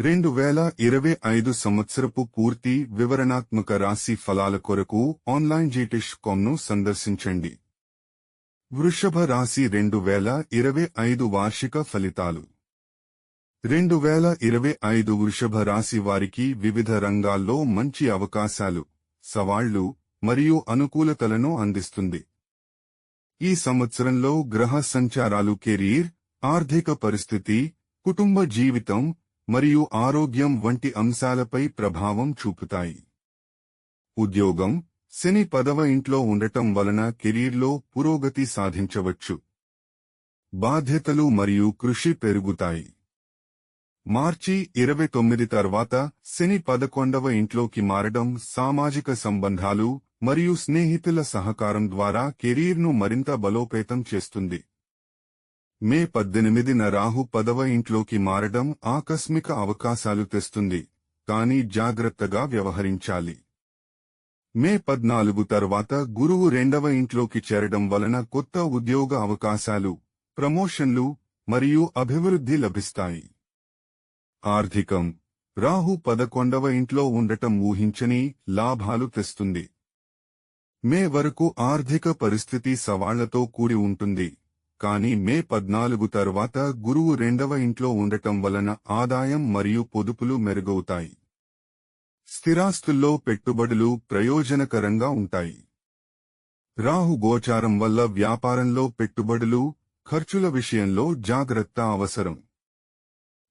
రెండు వేల ఇరవై ఐదు సంవత్సరపు పూర్తి వివరణాత్మక రాశి ఫలాల కొరకు ఆన్లైన్ జీటిష్ కామ్ను సందర్శించండి. వృషభ రాశి రెండు వేల ఇరవై ఐదు వార్షిక ఫలితాలు. రెండు వేల ఇరవై ఐదు వృషభ రాశి వారికి వివిధ రంగాల్లో మంచి అవకాశాలు సవాళ్ళు మరియు అనుకూలతలను అందిస్తుంది. ఈ సంవత్సరంలో గ్రహ సంచారాలు కెరీర్ ఆర్థిక పరిస్థితి కుటుంబ జీవితం మరియు ఆరోగ్యం వంటి అంశాలపై ప్రభావం చూపుతాయి. ఉద్యోగం శని పదవ ఇంట్లో ఉండటం వలన కెరీర్లో పురోగతి సాధించవచ్చు. బాధ్యతలు మరియు కృషి పెరుగుతాయి. మార్చి ఇరవై తొమ్మిది తర్వాత శని పదకొండవ ఇంట్లోకి మారడం సామాజిక సంబంధాలు మరియు స్నేహితుల సహకారం ద్వారా కెరీర్ను మరింత బలోపేతం చేస్తుంది. మే పద్దెనిమిదిన రాహు పదవ ఇంట్లోకి మారడం ఆకస్మిక అవకాశాలు తెస్తుంది. కానీ జాగ్రత్తగా వ్యవహరించాలి. మే పద్నాలుగు తర్వాత గురువు రెండవ ఇంట్లోకి చేరడం వలన కొత్త ఉద్యోగ అవకాశాలు ప్రమోషన్లు మరియు అభివృద్ధి లభిస్తాయి. ఆర్థికం. రాహు పదకొండవ ఇంట్లో ఉండటం ఊహించని లాభాలు తెస్తుంది. మే వరకు ఆర్థిక పరిస్థితి సవాళ్ళతో కూడి ఉంటుంది. కానీ మే పద్నాలుగు తర్వాత గురువు రెండవ ఇంట్లో ఉండటం వలన ఆదాయం మరియు పొదుపులు మెరుగవుతాయి. స్థిరాస్తుల్లో పెట్టుబడులు ప్రయోజనకరంగా ఉంటాయి. రాహు గోచారం వల్ల వ్యాపారంలో పెట్టుబడులు ఖర్చుల విషయంలో జాగ్రత్త అవసరం.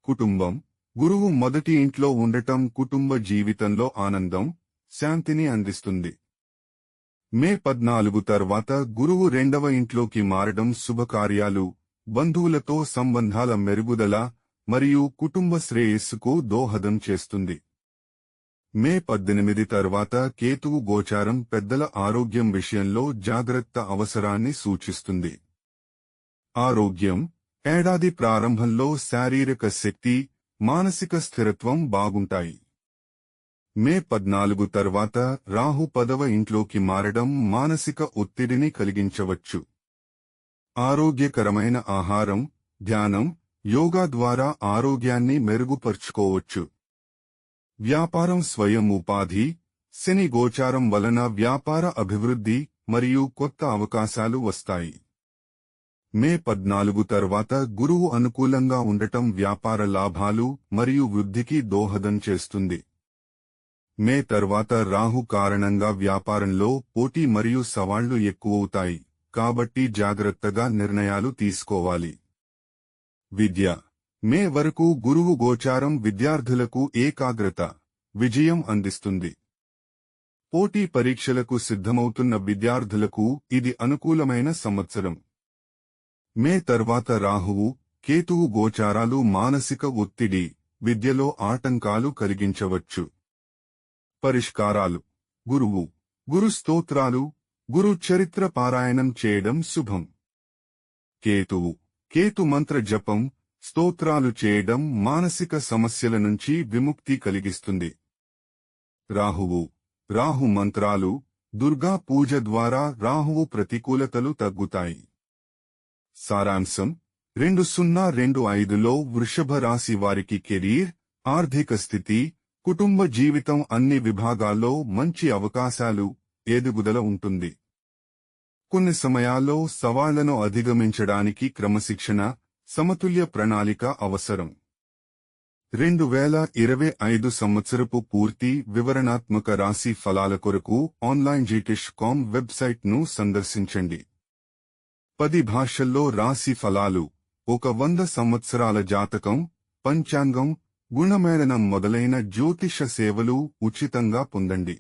కుటుంబం. గురువు మొదటి ఇంట్లో ఉండటం కుటుంబ జీవితంలో ఆనందం శాంతిని అందిస్తుంది. మే పద్నాలుగు తర్వాత గురువు రెండవ ఇంట్లోకి మారడం శుభకార్యాలు బంధువులతో సంబంధాల మెరుగుదల మరియు కుటుంబ శ్రేయస్సుకు దోహదం చేస్తుంది. మే పద్దెనిమిది తర్వాత కేతువు గోచారం పెద్దల ఆరోగ్యం విషయంలో జాగ్రత్త అవసరాన్ని సూచిస్తుంది. ఆరోగ్యం ఏడాది ప్రారంభంలో శారీరక శక్తి మానసిక స్థిరత్వం బాగుంటాయి. మే పద్నాలుగు తర్వాత రాహు పదవ ఇంట్లోకి మారడం మానసిక ఒత్తిడిని కలిగించవచ్చు. ఆరోగ్యకరమైన ఆహారం ధ్యానం యోగా ద్వారా ఆరోగ్యాన్ని మెరుగుపరుచుకోవచ్చు. వ్యాపారం స్వయం ఉపాధి శని గోచారం వలన వ్యాపార అభివృద్ధి మరియు కొత్త అవకాశాలు వస్తాయి. మే పద్నాలుగు తర్వాత గురువు అనుకూలంగా ఉండటం వ్యాపార లాభాలు మరియు వృద్ధికి దోహదం చేస్తుంది. మే తర్వాత రాహు కారణంగా వ్యాపారంలో పోటీ మరియు సవాళ్ళు ఎక్కువవుతాయి. కాబట్టి జాగ్రత్తగా నిర్ణయాలు తీసుకోవాలి. విద్య. మే వరకు గురువు గోచారం విద్యార్థులకు ఏకాగ్రత విజయం అందిస్తుంది. పోటీ పరీక్షలకు సిద్ధమవుతున్న విద్యార్థులకు ఇది అనుకూలమైన సంవత్సరం. మే తర్వాత రాహువు కేతువు గోచారాలు మానసిక ఒత్తిడి విద్యలో ఆటంకాలు కలిగించవచ్చు. పరిష్కారాలు. గురువు. గురు స్తోత్రాలు. గురు చరిత్ర పారాయణం చేయడం శుభం. కేతువు. కేతు మంత్ర జపం. స్తోత్రాలు చేయడం మానసిక సమస్యల నుంచి విముక్తి కలిగిస్తుంది. రాహువు. రాహు మంత్రాలు. దుర్గా పూజ ద్వారా రాహువు ప్రతికూలతలు తగ్గుతాయి. సారాంశం. రెండు సున్నా రెండు ఐదులో వృషభ రాశి వారికి కెరీర్ ఆర్థిక స్థితి కుటుంబ జీవితం అన్ని విభాగాల్లో మంచి అవకాశాలు ఎదుగుదల ఉంటుంది. కొన్ని సమయాల్లో సవాళ్ళను అధిగమించడానికి క్రమశిక్షణ సమతుల్య ప్రణాళిక అవసరం. రెండు వేల ఇరవై ఐదు సంవత్సరపు పూర్తి వివరణాత్మక రాశి ఫలాల కొరకు ఆన్లైన్ జీటిష్ కామ్ వెబ్సైట్ను సందర్శించండి. పది భాషల్లో రాశి ఫలాలు ఒక వంద సంవత్సరాల జాతకం పంచాంగం గుణమేళనం మొదలైన జ్యోతిష సేవలు ఉచితంగా పొందండి.